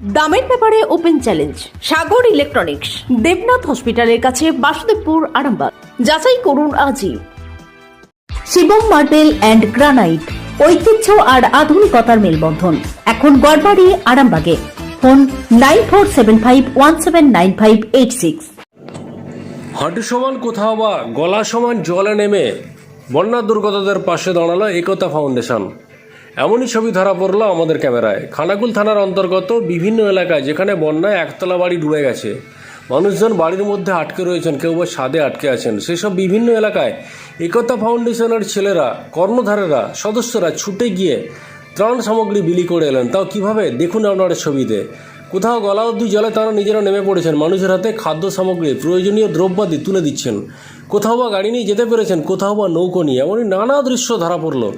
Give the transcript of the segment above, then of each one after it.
দামের ব্যাপারে open challenge, Sagar electronics, Debnath হসপিটালের কাছে বাসুদেবপুর আরামবাগ। যাচাই করুন আজই। শিবম মার্বেল অ্যান্ড গ্রানাইট, ঐতিহ্য আর আধুনিকতার মেলবন্ধন। এখন গড়বাড়ি, আরামবাগে। Phone nine four seven five one seven nine five eight six. হাঁটু সমান কোথাও বা গলা সমান জলে নেমে বন্যা দুর্গতদের পাশে দাঁড়াল একতা ফাউন্ডেশন। এমনই ছবি ধরা পড়ল আমাদের ক্যামেরায়। খানাকুল থানার অন্তর্গত বিভিন্ন এলাকায়, যেখানে বন্যায় একতলা বাড়ি ডুবে গেছে। মানুষজন বাড়ির মধ্যে আটকে রয়েছেন, কেউ বা ছাদে আটকে আছেন। সেসব বিভিন্ন এলাকায় একতা ফাউন্ডেশনের ছেলেরা, কর্ণধারেরা, সদস্যরা ছুটে গিয়ে ত্রাণ সামগ্রী বিলি করে এলেন। তাও কীভাবে? দেখুন আপনার ছবিতে। কোথাও গলা অব্দি জলে তারা নিজেরা নেমে পড়েছেন। মানুষের হাতে খাদ্য সামগ্রী, প্রয়োজনীয় দ্রব্যাদি তুলে দিচ্ছেন। কোথাও বা গাড়ি নিয়ে যেতে পেরেছেন, কোথাও বা নৌকো নিয়ে। এমনই নানা দৃশ্য ধরা পড়ল।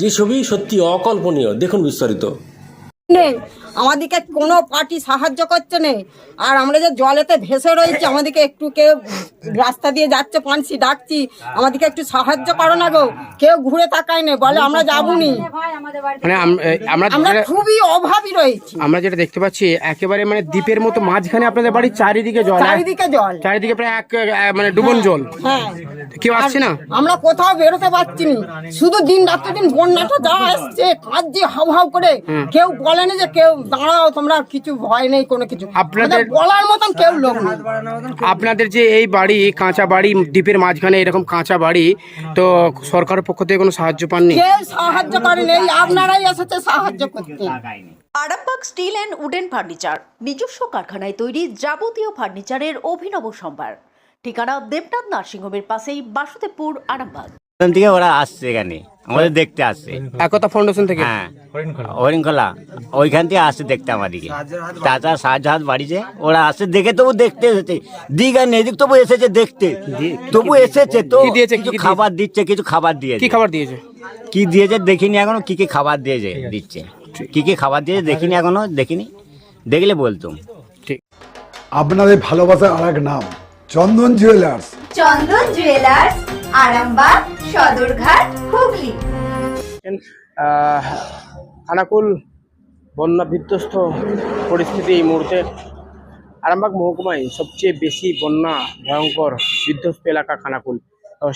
যে ছবি সত্যি অকল্পনীয় দেখুন বিস্তারিত। আমাদেরকে কোনো পার্টি সাহায্য করছে নেই আর আমরা যে জলেতে ভেসে রয়েছি আমাদেরকে একটু কেউ রাস্তা দিয়ে যাচ্ছে পানসি ডাকছি আমাদেরকে একটু সাহায্য করো না গো। কেউ ঘুরে তাকায় নেই বলে আমরা যাবনি। মানে আমরা আমরা খুবই অভাবী রয়েছি। আমরা যেটা দেখতে পাচ্ছি একেবারে মানে দ্বীপের মতো মাঝখানে আপনাদের বাড়ির চারিদিকে জল চারিদিকে জল। চারিদিকে প্রায় এক মানে ডুবন জল। হ্যাঁ। কেউ আসছে না? আমরা কোথাও বেরোতে পারছি না। শুধু দিন রাত্রি দিন বন্যাটা যা আসছে কাজে হাউ হাউ করে কেউ বলেনি যে কেউ দাঁড়াও তোমরা কিছু ভয় নেই কোনো কিছু আপনাদের- বলার মতন কেউ লোক নেই। আপনাদের যে এই বাড়ি কাঁচা বাড়ি দ্বীপের মাঝখানে এরকম কাঁচা বাড়ি তো সরকারের পক্ষ থেকে কোনো সাহায্য পাননি? কেউ সাহায্য করেনি এই আপনারাই এসেছে সাহায্য করতে। Arambagh steel and wooden furniture নিজস্ব কারখানায় তৈরি যাবতীয় ফার্নিচারের অভিনব সম্ভার। ঠিকানা দেবনাথ নার্সিংহোমের পাশেই বাসুদেবপুর আরামবাগ। থেকে ওরা আসছে এখানে। আমাদের দেখতে আসছে একতা ফাউন্ডেশন থেকে? হ্যাঁ। হরিণখোলা। ওইখান থেকে আসছে দেখতে আমাদেরকে চাচা শাহজাহাজ বাড়িতে ওরা আসছে দেখে তবু দেখতে এসেছে। দিক আর নেদিক তবু এসেছে দেখতে। তবু এসেছে তো। কি দিয়েছে, কি কিছু খাবার দিচ্ছে কিছু খাবার দিয়েছে। কি খাবার দিয়েছে? কি দিয়েছে দেখিনি এখনও কি কি খাবার দিয়েছে দিচ্ছে। কি কি খাবার দিয়েছে দেখিনি এখনও দেখিনি। দেখলে বলতুম আপনাদের ভালোবাসার আর এক নাম চন্দন জুয়েলার্স চন্দন জুয়েলার্স আরামবাগ সদরঘাট হুগলি। আহ, খানাকুল বন্যা বিধ্বস্ত পরিস্থিতি এই মুহূর্তে। আরামবাগ মহকুমায় সবচেয়ে বেশি বন্যা ভয়ঙ্কর বিধ্বস্ত এলাকা খানাকুল।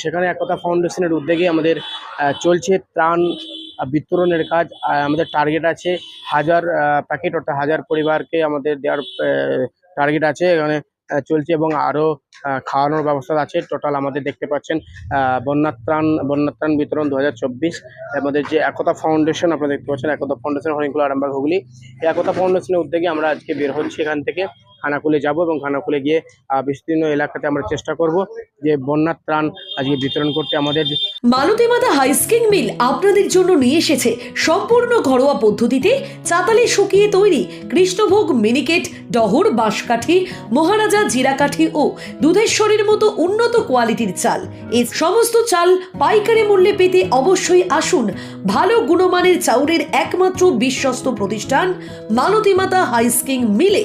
সেখানে একতা ফাউন্ডেশনের উদ্যোগে আমাদের চলছে ত্রাণ বিতরণের কাজ। আমাদের টার্গেট আছে হাজার প্যাকেট অর্থাৎ হাজার পরিবারকে আমাদের দেওয়ার টার্গেট আছে। এখানে চলছে এবং আরও খাওয়ানোর ব্যবস্থা আছে। টোটাল আমাদের দেখতে পাচ্ছেন বন্যাত্রাণ বন্যাত্রাণ বিতরণ দু হাজার চব্বিশ আমাদের যে একতা ফাউন্ডেশন, আপনারা দেখতে পাচ্ছেন, একতা ফাউন্ডেশন হরিণকুল আরামবাগ হুগলি। এই একতা ফাউন্ডেশনের উদ্যোগে আমরা আজকে বের হচ্ছি এখান থেকে। খানাকুলে যাব এবং খানাকুলে গিয়ে বিস্তীর্ণ এলাকাতে আমরা চেষ্টা করব যে বন্যার ত্রাণ আজকে বিতরণ করতে আমাদের। মালতী মাতা হাইস্কিং মিল আপনাদের জন্য নিয়ে এসেছে সম্পূর্ণ ঘরোয়া পদ্ধতিতে চাতালে শুকিয়ে তৈরি কৃষ্ণভোগ মিনিকেট, ডহর, বাঁশকাঠি, মহারাজা জিরাকাঠি ও দুধেশ্বরীর মতো উন্নত কোয়ালিটির চাল। এই সমস্ত চাল পাইকারি মূল্যে পেতে অবশ্যই আসুন ভালো গুণমানের চাউলের একমাত্র বিশ্বস্ত প্রতিষ্ঠান মালতী মাতা হাইস্কিং মিলে।